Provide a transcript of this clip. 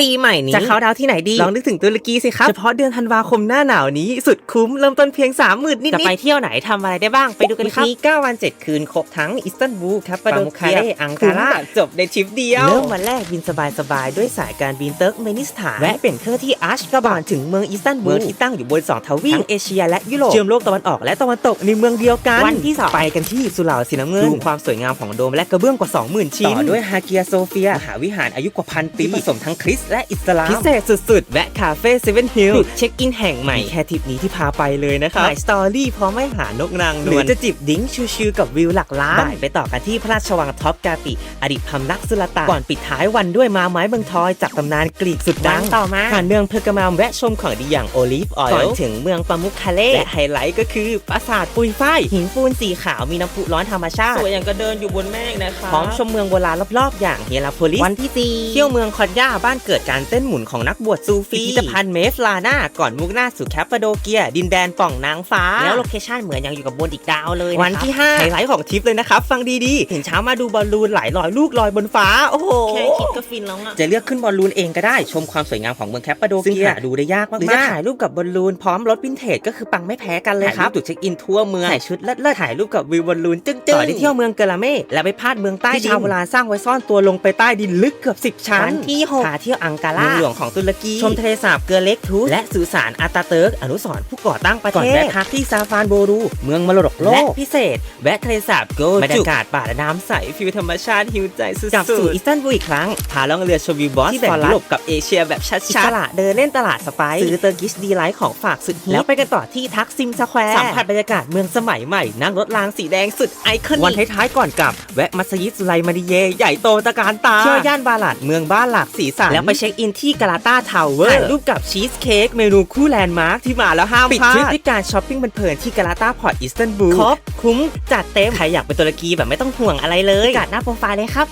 ปีใหม่นี้จะเข้าดาวน์ที่ไหนดี ลองนึกถึงตุรกีสิครับ เฉพาะเดือนธันวาคมหน้าหนาวนี้ สุดคุ้มเริ่มต้นเพียง3 0,000นิดจะๆไปเที่ยวไหนทำอะไรได้บ้างไปดูกันครับมี9วัน 7 คืนครบทั้งอิสตันบูลครับปาโดปามุเคียคาเร่อังคุ้การามจบในทริปเดียว เริ่เริ่มมวัวันนแรแรกกบินสบายๆ ด้วยสายการบินเติร์กเมนิสถานแวะเปลี่ยนเครื่องที่อัชกาบานถึงเมืองอิสตันบูลเมืองที่ตั้งอยู่บน2ทวีปทั้งเอเชีย และยุโรปเชื่อมโลกตะวันออกและตะวันตกในเมืองเดียวกันวันที่สองไปกันที่สุเหร่าสีน้ำเงินดูความสวยงามของโดมและกระเบื้องกว่า 20,000 ชิ้นต่อด้วยฮาเกียโซเฟียมหาวิหารอายุกว่าพันปีที่ผสมทั้งคริสต์และอิสลามพิเศษสุดๆ แวะคาเฟ่เซเว่นฮิลเช็คอินแห่งใหม่แค่ทริปนี้ที่พาไปเลยนะครับถ่ายสตอรี่พร้อมไม่หานกนางนวลหรือจะจิบดิ้งชิวๆกับวิวหลักล้านบ่ายไปต่อกันที่พระราชวังท็อปกาติ อดีตพำนักสุลต่านก่อนปิดท้ายวันด้วยมาไม้เมืองทอยจากตำนานกรีกสุดดังวันต่อมาผ่านเมืองเพอร์กามามแวะชมของดีอย่างโอลิฟออยล์ก่อนถึงเมืองปามุคคาเล่และไฮไลท์ก็คือปราสาทปุยฝ้ายหินปูนสีขาวมีน้ำพุร้อนธรรมชาติสวยอย่างก็เดินอยู่บนเมฆนะคะพร้อมชมเมืองโบราณรอบๆ อย่างเฮียราโพลิสวันที่สี่เที่ยวเมืองคอนยาบ้านเกิดการเต้นหมุนของนักบวชซูฟีพิพิธภัณฑ์เมฟลานาก่อนมุ่งหน้าสู่แคปปาโดเกีย ดินแดนป่องนางฟ้า แล้วโลเคชั่นเหมือนยังอยู่กับบนอีกดาวเลยะวันที่5ไฮไลท์ของทริปเลยนะครับ ฟังดีๆถึงเช้ามาดูบอลลูนหลายร้อยลูกลอยบนฟ้า โอ้โหแค่คิดก็ฟินแล้วอะจะเลือกขึ้นบอลลูนเองก็ได้ชมความสวยงามของเมืองแคปปาโดเกียซึ่งหาดูได้ยากมากๆหรือจะถ่ายรูปกับบอลลูนพร้อมรถวินเทจก็คือปังไม่แพ้กันเลยครับจุดเช็คอินทั่วเมืองถ่ายชุดเลิศๆถ่ายรูปกับวิวบอลลูนจึ้งๆต่อได้เที่ยวเมืองเกลาเม่และไปพลาดเมืองใต้ที่ชาวโบราณสร้างไว้ซ่อนตัวลงไปใต้ดินลึกเกือบ10ชั้นวันที่หกพาเที่ยวอังการาเมืองหลวงของตุรกีชมทะเลสาบเกลือเล็กทูสและสุสานอาตาเติร์กอนุสรณ์ผู้ก่อตั้งประเทศก่อนแวะพักที่ซาฟานโบรู เมืองมรดกโลกและพิเศษ แวะทะเลสาบโกจุบรรยากาศป่าและน้ำใสฟิวธรรมชาติหิวใจสุดๆกลับสู่อิสตันบูลอีกครั้งพาล่องเรือชมวิวบอสที่แบ่งยุโรปกับเอเชียแบบชัดๆอิสระเดินเล่นตลาดสไปซ์ซื้อเตอร์กิชดีไลท์ของฝากสุดฮิตแล้วไปกันต่อที่ทักซิมสแควร์สัมผัสบรรยากาศเมืองสมัยใหม่นั่งรถรางสีแดงสุดไอคอนิกวันท้ายๆก่อนกลับแวะมัสยิดสุไลมาดิเย ใหญ่โตตระการตาเที่ยวย่านบาลาดเมืองบ้านหลากสีสันแล้วไปเช็คอินที่กาลาตาทาวเวอร์ถ่ายรูปกับชีสเค้กเมนูคู่แลนด์มาร์คที่มาแล้วห้ามพลาดปิดทริปด้วยการช้อปปิ้งเพลินๆที่กาลาตาพอร์ตอิสตันบูลครบคุ้มจัดเต็ม ใครอยากไปตุรกีแบบไม่ต้องห่วงอะไรเลยพิกัดหน้าโปรไฟล์เลยครับ